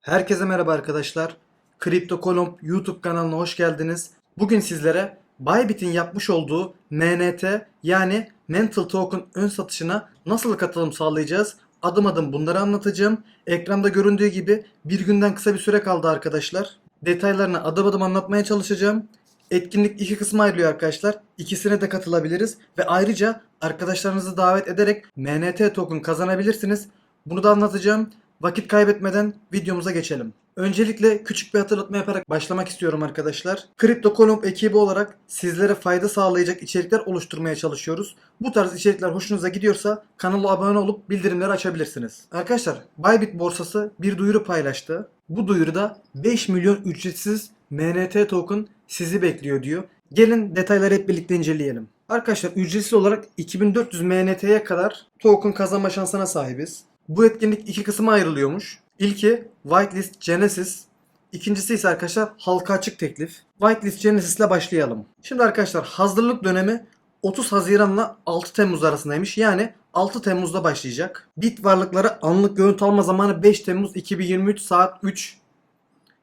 Herkese merhaba arkadaşlar. Kripto Kolomb YouTube kanalına hoş geldiniz. Bugün sizlere Bybit'in yapmış olduğu MNT yani Mental Token ön satışına nasıl katılım sağlayacağız? Adım adım bunları anlatacağım. Ekranda göründüğü gibi bir günden kısa bir süre kaldı arkadaşlar. Detaylarını adım adım anlatmaya çalışacağım. Etkinlik iki kısma ayrılıyor arkadaşlar. İkisine de katılabiliriz ve ayrıca arkadaşlarınızı davet ederek MNT token kazanabilirsiniz. Bunu da anlatacağım. Vakit kaybetmeden videomuza geçelim. Öncelikle küçük bir hatırlatma yaparak başlamak istiyorum arkadaşlar. Crypto Column ekibi olarak sizlere fayda sağlayacak içerikler oluşturmaya çalışıyoruz. Bu tarz içerikler hoşunuza gidiyorsa kanala abone olup bildirimleri açabilirsiniz. Arkadaşlar Bybit borsası bir duyuru paylaştı. Bu duyuruda 5 milyon ücretsiz MNT token sizi bekliyor diyor. Gelin detayları hep birlikte inceleyelim. Arkadaşlar ücretsiz olarak 2400 MNT'ye kadar token kazanma şansına sahibiz. Bu etkinlik iki kısma ayrılıyormuş. İlki Whitelist Genesis. İkincisi ise arkadaşlar halka açık teklif. Whitelist Genesis ile başlayalım. Şimdi arkadaşlar hazırlık dönemi 30 Haziran'la 6 Temmuz arasındaymış. Yani 6 Temmuz'da başlayacak. Bit varlıkları anlık görüntü alma zamanı 5 Temmuz 2023 saat 3.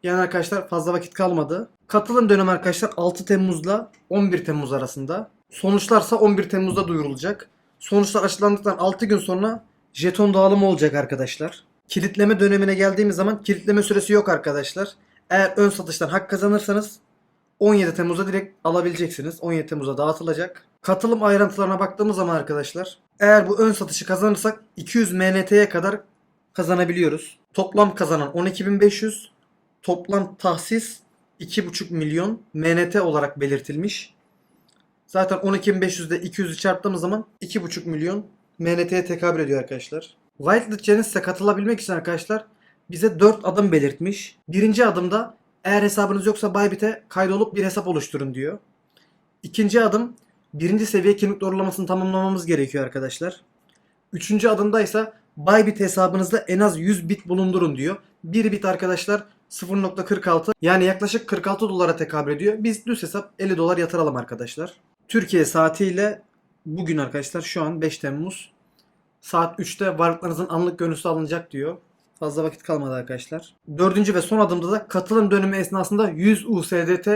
Yani arkadaşlar fazla vakit kalmadı. Katılım dönemi arkadaşlar 6 Temmuz'la 11 Temmuz arasında. Sonuçlarsa 11 Temmuz'da duyurulacak. Sonuçlar açıklandıktan 6 gün sonra jeton dağılımı olacak arkadaşlar. Kilitleme dönemine geldiğimiz zaman kilitleme süresi yok arkadaşlar. Eğer ön satıştan hak kazanırsanız 17 Temmuz'da direkt alabileceksiniz. 17 Temmuz'da dağıtılacak. Katılım ayrıntılarına baktığımız zaman arkadaşlar eğer bu ön satışı kazanırsak 200 MNT'ye kadar kazanabiliyoruz. Toplam kazanan 12.500. Toplam tahsis 2,5 milyon MNT olarak belirtilmiş. Zaten 12.500'de 200'ü çarptığımız zaman 2,5 milyon MNT'ye tekabül ediyor arkadaşlar. Whitelist Genesis'e katılabilmek için arkadaşlar bize 4 adım belirtmiş. Birinci adımda eğer hesabınız yoksa Bybit'e kaydolup bir hesap oluşturun diyor. İkinci adım birinci seviye kimlik doğrulamasını tamamlamamız gerekiyor arkadaşlar. Üçüncü adımda ise Bybit hesabınızda en az 100 bit bulundurun diyor. 1 bit arkadaşlar 0.46 yani yaklaşık 46 dolara tekabül ediyor. Biz düz hesap 50 dolar yatıralım arkadaşlar. Türkiye saatiyle bugün arkadaşlar şu an 5 Temmuz saat 3'te varlıklarınızın anlık görüntüsü alınacak diyor. Fazla vakit kalmadı arkadaşlar. Dördüncü ve son adımda da katılım dönemi esnasında 100 USDT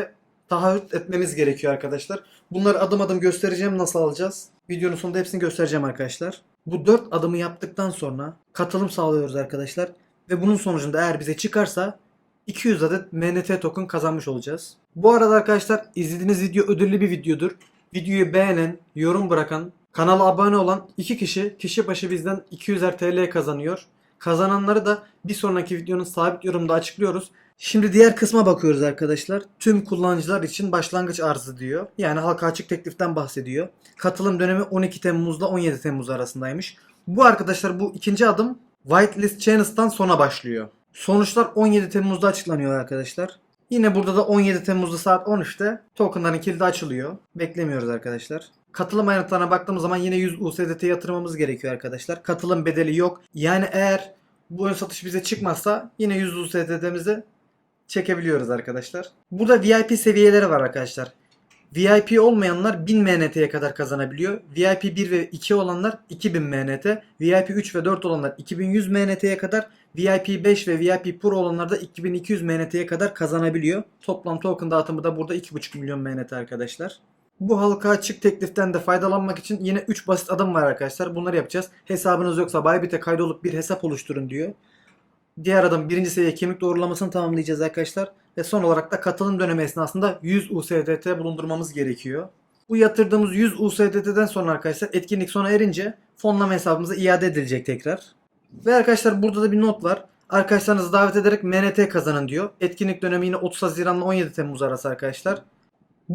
taahhüt etmemiz gerekiyor arkadaşlar. Bunları adım adım göstereceğim nasıl alacağız. Videonun sonunda hepsini göstereceğim arkadaşlar. Bu 4 adımı yaptıktan sonra katılım sağlıyoruz arkadaşlar. Ve bunun sonucunda eğer bize çıkarsa 200 adet MNT token kazanmış olacağız. Bu arada arkadaşlar izlediğiniz video ödüllü bir videodur. Videoyu beğenen, yorum bırakan, kanala abone olan iki kişi kişi başı bizden 200'er TL kazanıyor. Kazananları da bir sonraki videonun sabit yorumda açıklıyoruz. Şimdi diğer kısma bakıyoruz arkadaşlar. Tüm kullanıcılar için başlangıç arzı diyor. Yani halka açık tekliften bahsediyor. Katılım dönemi 12 Temmuz'la 17 Temmuz arasındaymış. Bu arkadaşlar bu ikinci adım Whitelist Channels'tan sonra başlıyor. Sonuçlar 17 Temmuz'da açıklanıyor arkadaşlar. Yine burada da 17 Temmuz'da saat 13'te tokenların kilidi açılıyor. Beklemiyoruz arkadaşlar. Katılım ayrıntılarına baktığımız zaman yine 100 USDT yatırmamız gerekiyor arkadaşlar. Katılım bedeli yok. Yani eğer bu ön satış bize çıkmazsa yine 100 USDT'mizi çekebiliyoruz arkadaşlar. Burada VIP seviyeleri var arkadaşlar. VIP olmayanlar 1000 MNT'ye kadar kazanabiliyor. VIP 1 ve 2 olanlar 2000 MNT. VIP 3 ve 4 olanlar 2100 MNT'ye kadar. VIP 5 ve VIP Pro olanlar da 2200 MNT'ye kadar kazanabiliyor. Toplam token dağıtımı da burada 2,5 milyon MNT arkadaşlar. Bu halka açık tekliften de faydalanmak için yine 3 basit adım var arkadaşlar. Bunları yapacağız. Hesabınız yoksa Bybit'e kaydolup bir hesap oluşturun diyor. Diğer adım birinci seviye kimlik doğrulamasını tamamlayacağız arkadaşlar. Ve son olarak da katılım dönemi esnasında 100 USDT bulundurmamız gerekiyor. Bu yatırdığımız 100 USDT'den sonra arkadaşlar etkinlik sona erince fonlama hesabımıza iade edilecek tekrar. Ve arkadaşlar burada da bir not var. Arkadaşlarınızı davet ederek MNT kazanın diyor. Etkinlik dönemi yine 30 Haziran ile 17 Temmuz arası arkadaşlar.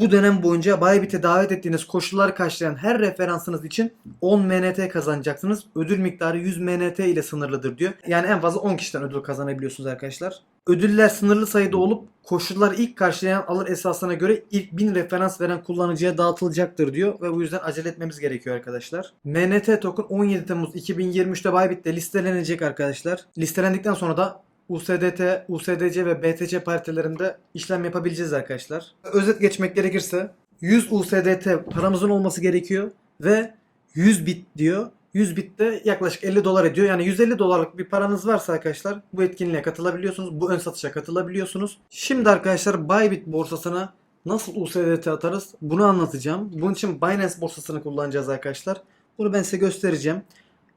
Bu dönem boyunca Bybit'e davet ettiğiniz koşulları karşılayan her referansınız için 10 MNT kazanacaksınız. Ödül miktarı 100 MNT ile sınırlıdır diyor. Yani en fazla 10 kişiden ödül kazanabiliyorsunuz arkadaşlar. Ödüller sınırlı sayıda olup koşulları ilk karşılayan alır esasına göre ilk 1000 referans veren kullanıcıya dağıtılacaktır diyor ve bu yüzden acele etmemiz gerekiyor arkadaşlar. MNT token 17 Temmuz 2023'te Bybit'te listelenecek arkadaşlar. Listelendikten sonra da USDT, USDC ve BTC paritelerinde işlem yapabileceğiz arkadaşlar. Özet geçmek gerekirse 100 USDT paramızın olması gerekiyor ve 100 bit diyor. 100 bit de yaklaşık 50 dolar ediyor. Yani 150 dolarlık bir paranız varsa arkadaşlar bu etkinliğe katılabiliyorsunuz. Bu ön satışa katılabiliyorsunuz. Şimdi arkadaşlar Bybit borsasına nasıl USDT atarız bunu anlatacağım. Bunun için Binance borsasını kullanacağız arkadaşlar. Bunu ben size göstereceğim.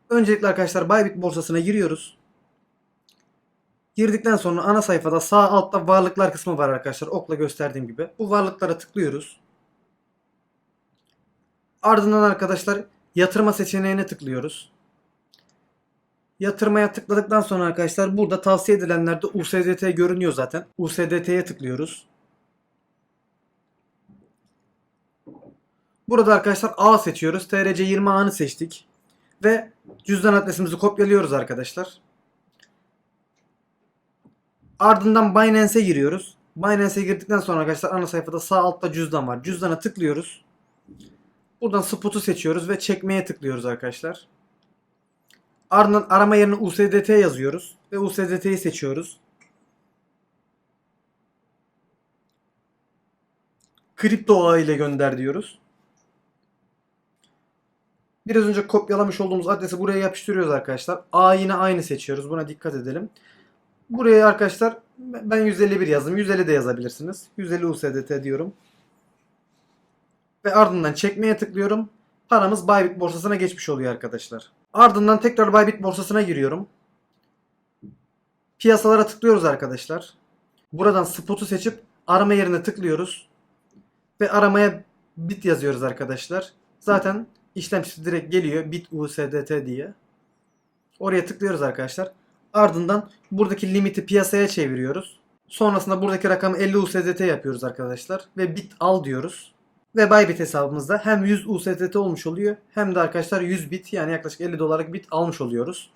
Öncelikle arkadaşlar Bybit borsasına giriyoruz. Girdikten sonra ana sayfada sağ altta varlıklar kısmı var arkadaşlar. Okla gösterdiğim gibi. Bu varlıklara tıklıyoruz. Ardından arkadaşlar yatırma seçeneğine tıklıyoruz. Yatırmaya tıkladıktan sonra arkadaşlar burada tavsiye edilenlerde USDT görünüyor zaten. USDT'ye tıklıyoruz. Burada arkadaşlar A seçiyoruz. TRC20 A'nı seçtik. Ve cüzdan adresimizi kopyalıyoruz arkadaşlar. Ardından Binance'e giriyoruz. Binance'e girdikten sonra arkadaşlar ana sayfada sağ altta cüzdan var. Cüzdana tıklıyoruz. Buradan spot'u seçiyoruz ve çekmeye tıklıyoruz arkadaşlar. Ardından arama yerine USDT yazıyoruz ve USDT'yi seçiyoruz. Kripto ağı ile gönder diyoruz. Biraz önce kopyalamış olduğumuz adresi buraya yapıştırıyoruz arkadaşlar. A yine aynı seçiyoruz. Buna dikkat edelim. Buraya arkadaşlar ben 151 yazdım. 150 de yazabilirsiniz. 150 USDT diyorum. Ve ardından çekmeye tıklıyorum. Paramız Bybit borsasına geçmiş oluyor arkadaşlar. Ardından tekrar Bybit borsasına giriyorum. Piyasalara tıklıyoruz arkadaşlar. Buradan spot'u seçip arama yerine tıklıyoruz. Ve aramaya bit yazıyoruz arkadaşlar. Zaten işlemcisi direkt geliyor. Bit USDT diye. Oraya tıklıyoruz arkadaşlar. Ardından buradaki limiti piyasaya çeviriyoruz. Sonrasında buradaki rakamı 50 USDT yapıyoruz arkadaşlar. Ve bit al diyoruz. Ve Bybit hesabımızda hem 100 USDT olmuş oluyor hem de arkadaşlar 100 bit yani yaklaşık 50 dolarlık bit almış oluyoruz.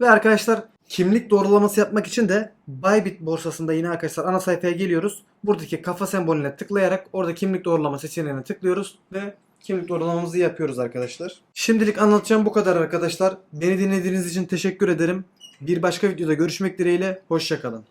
Ve arkadaşlar kimlik doğrulaması yapmak için de Bybit borsasında yine arkadaşlar ana sayfaya geliyoruz. Buradaki kafa sembolüne tıklayarak orada kimlik doğrulama seçeneğine tıklıyoruz ve kimlik doğrulamamızı yapıyoruz arkadaşlar. Şimdilik anlatacağım bu kadar arkadaşlar. Beni dinlediğiniz için teşekkür ederim. Bir başka videoda görüşmek dileğiyle. Hoşçakalın.